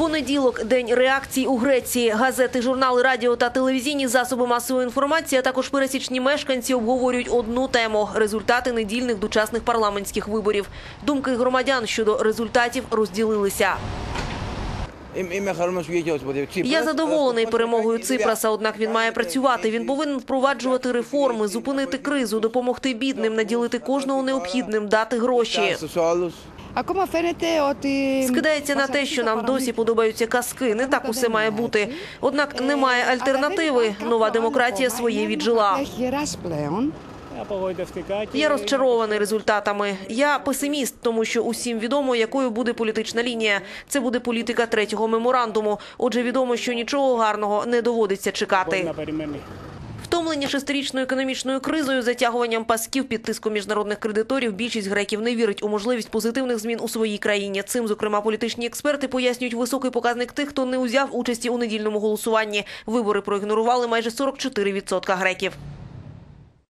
Понеділок, день реакцій у Греції. Газети, журнали, радіо та телевізійні засоби масової інформації, а також пересічні мешканці обговорюють одну тему результати недільних дочасних парламентських виборів. Думки громадян щодо результатів розділилися. Я задоволений перемогою Ципраса. Однак він має працювати. Він повинен впроваджувати реформи, зупинити кризу, допомогти бідним, наділити кожного необхідним, дати гроші. Скидається на те, що нам досі подобаються казки. Не так усе має бути. Однак немає альтернативи. Нова демократія своє віджила. Я розчарований результатами. Я песиміст, тому що усім відомо, якою буде політична лінія. Це буде політика третього меморандуму. Отже, відомо, що нічого гарного не доводиться чекати. Втомлені шестирічною економічною кризою, затягуванням пасків під тиску міжнародних кредиторів, більшість греків не вірить у можливість позитивних змін у своїй країні. Цим, зокрема, політичні експерти пояснюють високий показник тих, хто не узяв участі у недільному голосуванні. Вибори проігнорували майже 44% греків.